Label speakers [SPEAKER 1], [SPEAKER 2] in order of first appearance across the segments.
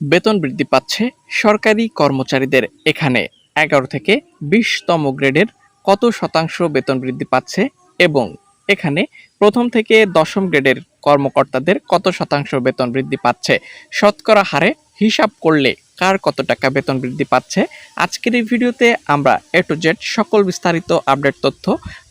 [SPEAKER 1] বেতন বৃদ্ধি পাচ্ছে সরকারি কর্মচারীদের। এখানে এগারো থেকে বিশতম গ্রেডের কত শতাংশ বেতন বৃদ্ধি পাচ্ছে এবং এখানে প্রথম থেকে দশম গ্রেডের কর্মকর্তাদের কত শতাংশ বেতন বৃদ্ধি পাচ্ছে? শতকরা হারে হিসাব করলে কার কত টাকা বেতন বৃদ্ধি পাচ্ছে? আজকের এই ভিডিওতে আমরা এ টু জেড সকল বিস্তারিত আপডেট তথ্য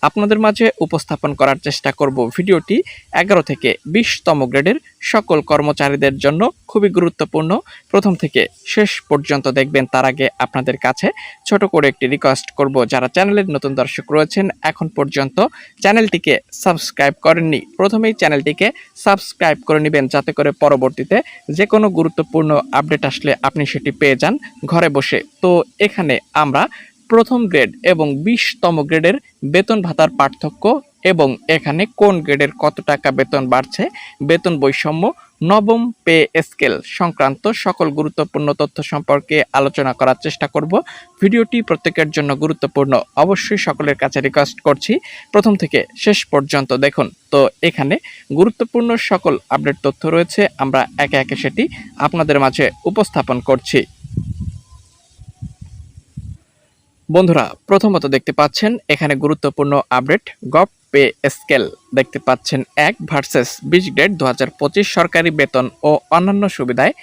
[SPEAKER 1] আপনাদের মাঝে উপস্থাপন করার চেষ্টা করব ভিডিওটি এগারো থেকে বিশতম গ্রেডের সকল কর্মচারীদের জন্য খুবই গুরুত্বপূর্ণ। প্রথম থেকে শেষ পর্যন্ত দেখবেন তার আগে আপনাদের কাছে ছোট করে একটি রিকোয়েস্ট করব। যারা চ্যানেলের নতুন দর্শক রয়েছেন, এখন পর্যন্ত চ্যানেলটিকে সাবস্ক্রাইব করেননি, প্রথমেই চ্যানেলটিকে সাবস্ক্রাইব করে নেবেন যাতে করে পরবর্তীতে যে কোনো গুরুত্বপূর্ণ আপডেট আসলে আপনি সেটি পেয়ে যান ঘরে বসে। তো এখানে আমরা প্রথম গ্রেড এবং বিশতম গ্রেডের বেতন ভাতার পার্থক্য এবং এখানে কোন গ্রেডের কত টাকা বেতন বাড়ছে, বেতন বৈষম্য, নবম পে স্কেল সংক্রান্ত সকল গুরুত্বপূর্ণ তথ্য সম্পর্কে আলোচনা করার চেষ্টা করব। ভিডিওটি প্রত্যেকের জন্য গুরুত্বপূর্ণ, অবশ্যই সকলের কাছে রিকোয়েস্ট করছি। প্রথম থেকে শেষ পর্যন্ত দেখুন। তো এখানে গুরুত্বপূর্ণ সকল আপডেট তথ্য রয়েছে, আমরা একে একে সেটি আপনাদের মাঝে উপস্থাপন করছি। বন্ধুরা, প্রথমত দেখতে পাচ্ছেন, এখানে গুরুত্বপূর্ণ আপডেট গভ পে স্কেল। দেখতে পাচ্ছেন এক ভার্সেস বিশ গ্রেড, দু সরকারি বেতন ও অন্যান্য সুবিধায়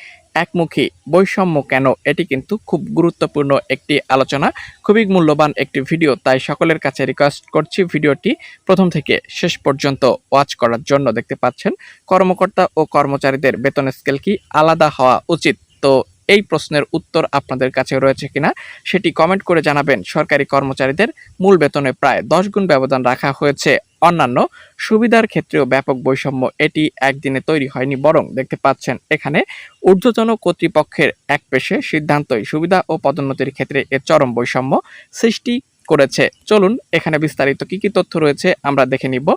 [SPEAKER 1] একমুখী। বৈষম্য কেন, এটি কিন্তু খুব গুরুত্বপূর্ণ একটি আলোচনা, খুবই মূল্যবান একটি ভিডিও, তাই সকলের কাছে রিকোয়েস্ট করছি ভিডিওটি প্রথম থেকে শেষ পর্যন্ত ওয়াচ করার জন্য। দেখতে পাচ্ছেন, কর্মকর্তা ও কর্মচারীদের বেতন স্কেল কি আলাদা হওয়া উচিত? তো এই প্রশ্নের উত্তর আপনাদের কাছে রয়েছে কিনা সেটি কমেন্ট করে জানাবেন। সরকারি কর্মচারীদের মূল বেতনে প্রায় দশ গুণ ব্যবধান রাখা হয়েছে। অন্যান্য সুবিধার ক্ষেত্রেও ব্যাপক বৈষম্য এটি একদিনে তৈরি হয়নি বরং দেখতে পাচ্ছেন এখানে ঊর্ধ্বতন কর্তৃপক্ষের এক পেশে সিদ্ধান্তই সুবিধা ও পদোন্নতির ক্ষেত্রে এর চরম বৈষম্য সৃষ্টি করেছে। চলুন, এখানে বিস্তারিত কি কি তথ্য রয়েছে আমরা দেখে নিব।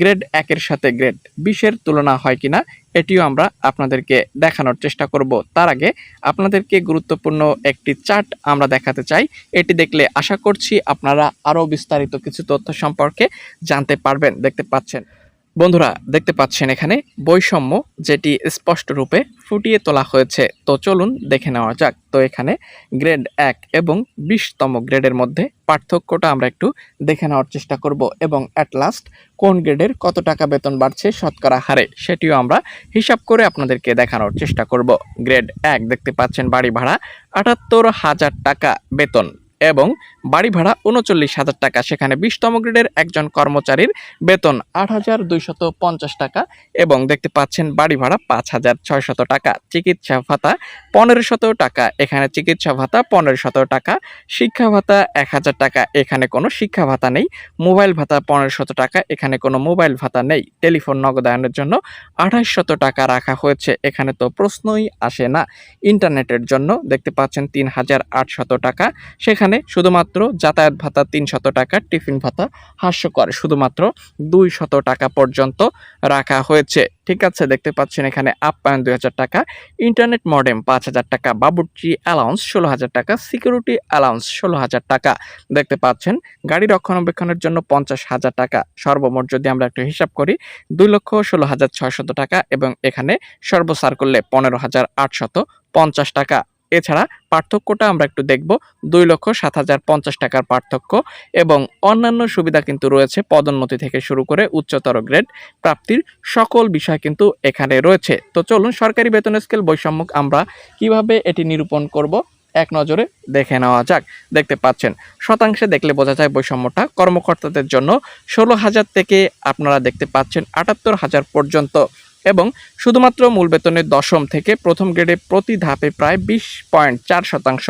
[SPEAKER 1] গ্রেড একের সাথে গ্রেড বিশের তুলনা হয় কিনা, এটিও আমরা আপনাদেরকে দেখানোর চেষ্টা করব। তার আগে আপনাদেরকে গুরুত্বপূর্ণ একটি চার্ট আমরা দেখাতে চাই। এটি দেখলে আশা করছি আপনারা আরও বিস্তারিত কিছু তথ্য সম্পর্কে জানতে পারবেন, দেখতে পাচ্ছেন। বন্ধুরা, দেখতে পাচ্ছেন এখানে বৈষম্য যেটি স্পষ্ট রূপে ফুটিয়ে তোলা হয়েছে। তো চলুন দেখে নেওয়া যাক। তো এখানে গ্রেড এক এবং বিশতম গ্রেডের মধ্যে পার্থক্যটা আমরা একটু দেখে নেওয়ার চেষ্টা করব এবং অ্যাট লাস্ট কোন গ্রেডের কত টাকা বেতন বাড়ছে, শতকরা হারে, সেটিও আমরা হিসাব করে আপনাদেরকে দেখানোর চেষ্টা করব। গ্রেড এক, দেখতে পাচ্ছেন বাড়ি ভাড়া আটাত্তর হাজার টাকা বেতন। এবং বাড়ি ভাড়া উনচল্লিশ হাজার টাকা। সেখানে বিশতম গ্রেডের একজন কর্মচারীর বেতন আট হাজার দুইশত পঞ্চাশ টাকা এবং দেখতে পাচ্ছেন বাড়ি ভাড়া পাঁচ হাজার ছয়শত টাকা। চিকিৎসা ভাতা পনেরো শত টাকা। এখানে চিকিৎসা ভাতা পনেরো শত টাকা, শিক্ষা ভাতা এক হাজার টাকা। এখানে কোনো শিক্ষা ভাতা নেই, মোবাইল ভাতা পনেরো শত টাকা। এখানে কোনো মোবাইল ভাতা নেই। টেলিফোন নগদায়নের জন্য আঠাশ শত টাকা রাখা হয়েছে। এখানে তো প্রশ্নই আসে না। ইন্টারনেটের জন্য দেখতে পাচ্ছেন তিন হাজার আটশত টাকা। সেখানে শুধুমাত্র যাতায়াত ভাতা তিন শত টাকা, টিফিন ভাতা হাস্যকর। শুধুমাত্র দুই শত টাকা পর্যন্ত রাখা হয়েছে। ঠিক আছে, দেখতে পাচ্ছেন এখানে আপ্যায়ন দুই হাজার টাকা ইন্টারনেট মডেম পাঁচ হাজার টাকা, বাবুর্চি অ্যালাউন্স ষোলো হাজার টাকা সিকিউরিটি অ্যালাউন্স ষোলো হাজার টাকা। দেখতে পাচ্ছেন গাড়ি রক্ষণাবেক্ষণের জন্য পঞ্চাশ হাজার টাকা। সর্বমোট যদি আমরা একটু হিসাব করি, দুই লক্ষ ষোলো হাজার ছয়শত টাকা এবং এখানে সর্বসার করলে পনেরো হাজার আটশত পঞ্চাশ টাকা। এছাড়া পার্থক্যটা আমরা একটু দেখব। দুই লক্ষ সাত হাজার পঞ্চাশ টাকার পার্থক্য এবং অন্যান্য সুবিধা কিন্তু রয়েছে পদোন্নতি থেকে শুরু করে উচ্চতর গ্রেড প্রাপ্তির সকল বিষয় কিন্তু এখানে রয়েছে। তো চলুন সরকারি বেতন স্কেল বৈষম্য আমরা কীভাবে এটি নিরূপণ করব এক নজরে দেখে নেওয়া যাক। দেখতে পাচ্ছেন, শতাংশে দেখলে বোঝা যায় বৈষম্যটা। কর্মকর্তাদের জন্য ষোলো হাজার থেকে আপনারা দেখতে পাচ্ছেন আটাত্তর হাজার পর্যন্ত এবং শুধুমাত্র মূল বেতনের দশম থেকে প্রথম গ্রেডে প্রতি ধাপে প্রায় বিশ পয়েন্ট চার শতাংশ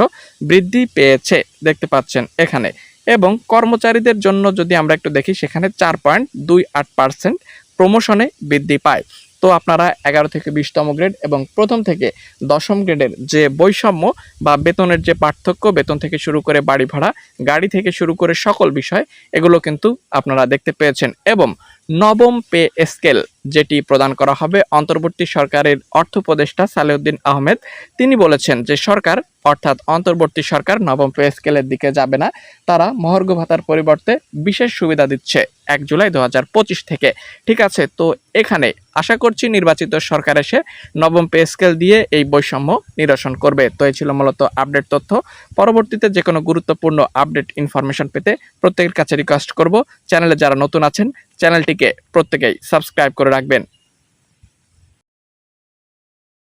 [SPEAKER 1] বৃদ্ধি পেয়েছে, দেখতে পাচ্ছেন এখানে। এবং কর্মচারীদের জন্য যদি আমরা একটু দেখি, সেখানে চার পয়েন্ট দুই আট পার্সেন্ট প্রমোশনে বৃদ্ধি পায়। তো আপনারা এগারো থেকে বিশতম গ্রেড এবং প্রথম থেকে দশম গ্রেডের যে বৈষম্য বা বেতনের যে পার্থক্য, বেতন থেকে শুরু করে বাড়ি ভাড়া, গাড়ি থেকে শুরু করে সকল বিষয়, এগুলো কিন্তু আপনারা দেখতে পেয়েছেন। এবং নবম পে স্কেল যেটি প্রদান করা হবে অন্তর্বর্তী সরকারের অর্থ উপদেষ্টা সালেউদ্দিন আহমেদ। তিনি বলেছেন যে সরকার, অর্থাৎ অন্তর্বর্তী সরকার নবম পে স্কেলের দিকে যাবে না, তারা মহর্ঘ ভাতার পরিবর্তে বিশেষ সুবিধা দিচ্ছে এক জুলাই দু হাজার পঁচিশ থেকে। ঠিক আছে, তো এখানে আশা করছি নির্বাচিত সরকার এসে নবম পে স্কেল দিয়ে এই বৈষম্য নিরসন করবে। তো এই ছিল মূলত আপডেট তথ্য। পরবর্তীতে যে কোনো গুরুত্বপূর্ণ আপডেট ইনফরমেশন পেতে প্রত্যেকের কাছে রিকোয়েস্ট করব। চ্যানেলে যারা নতুন আছেন, চ্যানেলটিকে প্রত্যেকেই সাবস্ক্রাইব করে রাখবেন।